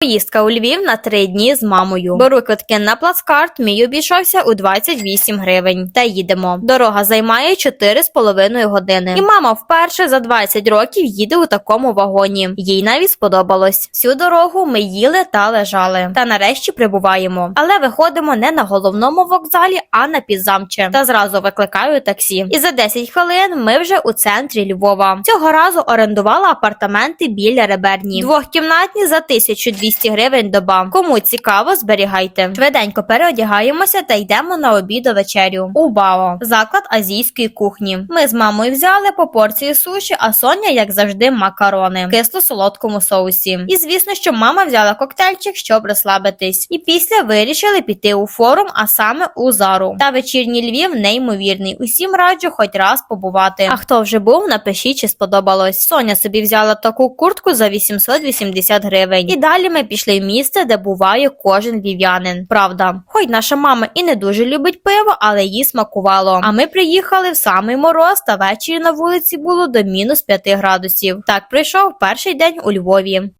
Поїздка у Львів на три дні з мамою. Беру квитки на плацкарт, мій обійшовся у 28 гривень. Та їдемо. Дорога займає 4,5 години. І мама вперше за 20 років їде у такому вагоні. Їй навіть сподобалось. Всю дорогу ми їли та лежали. Та нарешті прибуваємо. Але виходимо не на головному вокзалі, а на підзамче. Та зразу викликаю таксі. І за 10 хвилин ми вже у центрі Львова. Цього разу орендувала апартаменти біля реберні. Двохкімнатні за 1200 гривень доба. Кому цікаво, зберігайте. Швиденько переодягаємося та йдемо на обід вечерю. У Бао. Заклад азійської кухні. Ми з мамою взяли по порції суші, а Соня, як завжди, макарони в кисло-солодкому соусі. І звісно, що мама взяла коктейльчик, щоб розслабитись. І після вирішили піти у форум, а саме у Зару. Та вечірній Львів неймовірний. Усім раджу хоч раз побувати. А хто вже був, напишіть, чи сподобалось. Соня собі взяла таку куртку за 880 гривень. І далі ми пішли в місце, де буває кожен львів'янин. Правда, хоч наша мама і не дуже любить пиво, але їй смакувало. А ми приїхали в самий мороз, та ввечері на вулиці було до мінус 5 градусів. Так пройшов перший день у Львові.